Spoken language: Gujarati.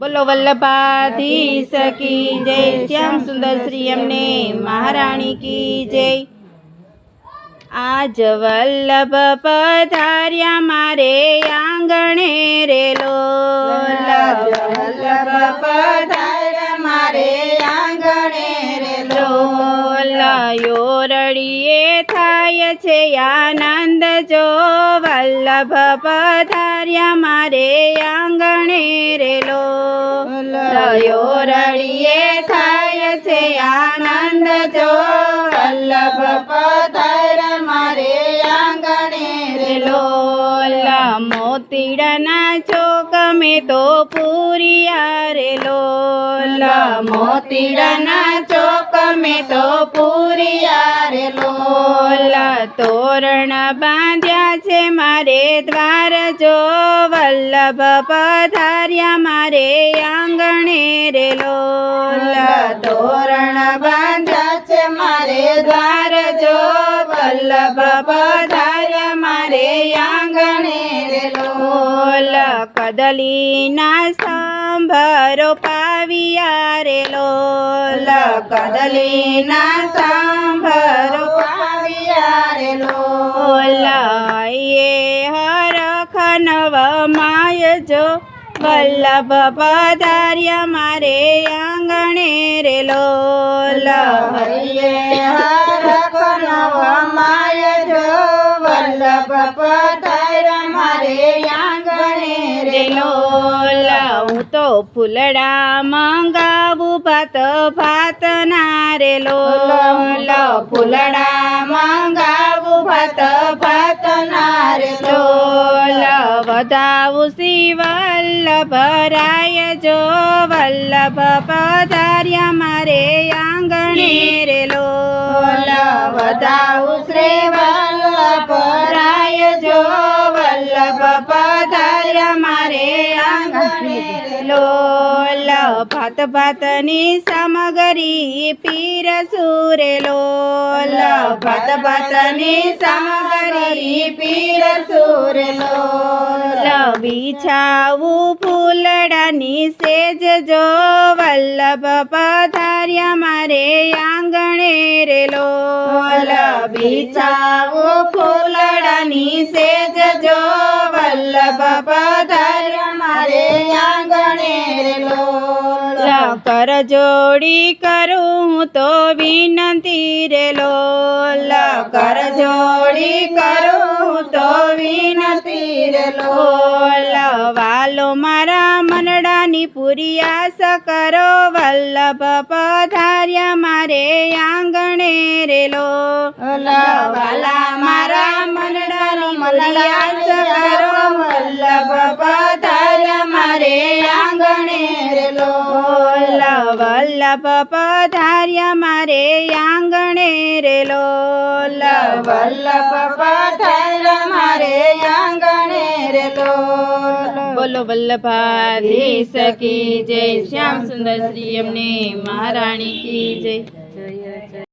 બોલો વલ્લભાધીશ કી જય શ્યામ સુંદર શ્રી અમને મહારાણી કી જય. આજ વલ્લભ પધાર્યા મારે આંગણે રેલો. વલ્લભ પધાર્યા મારે આંગણે રેલો. લોલાયો રડીએ થાય છે આનંદ જો. વલ્લભ પધાર્યા મારે રે લોલાયો રડીએ થાય છે આનંદ જો. મોતીડાના ચોક મેં તો પૂરિયા રે લોલા મોતીડાના ચોક મેં તો પૂરિયા રે લોલા તોરણ બાંધ્યા છે મારે દ્વાર જો. વલ્લભ પધાર્યા મારે આંગણે રે લોલા તોરણ બાંધ્યા છે મારે દ્વાર જો. વલ્લભ પધાર્યા મારે આંગણે રે લોલા. કદલીના સાંભરો પાવિયા રે લોલા. કદલીના સાંભરો પાવિયા રે લોલ. એ હરખ નવ માય જો. વલ્લભ પધાર્યા મારે આંગણે રે લોલ. હરિયે પધાર્યા મારે આંગણે રે લોલા તો ફૂલડા મંગાવું ભાત ભાત ના રે લોલા ફૂલડા મંગાવું ભાત ભાત ના રે લોલા વધાવું શિવ વલ્લભ રાય જો વલ્લભ પધાર્યા લોલા ભાત ભાતની સામગ્રી, પીર સુરે લોલા ભાત ભાતની સામગ્રી, પીર સુરે લોલા બિછાવું ફૂલડાની સેજ જો, વલ્લભ પધાર્યા મારે આંગણે રે લોલા બિછાવું ફૂલડાની સેજ જો, વલ્લભ પધાર્યા મારે રે લોલા કર જોડી કરું તો વિનંતી રે લોલા. કર જોડી કરું તો વિનંતી રે લોલા. વાલો મારા મનડાની પૂરી આસ કરો વલ્લભ પધાર્યા મારે આંગણે રે લોલા વાલા મારા મનડાની પૂરી વલ્લભ પધાર્યા મારે આંગણે રે લોલા વલ્લભ પધાર્યા મારે આંગણે રે લોલા બોલો વલ્લભાધી સકી જય. શ્યામ સુંદર શ્રી અમને મહારાણી કી જય.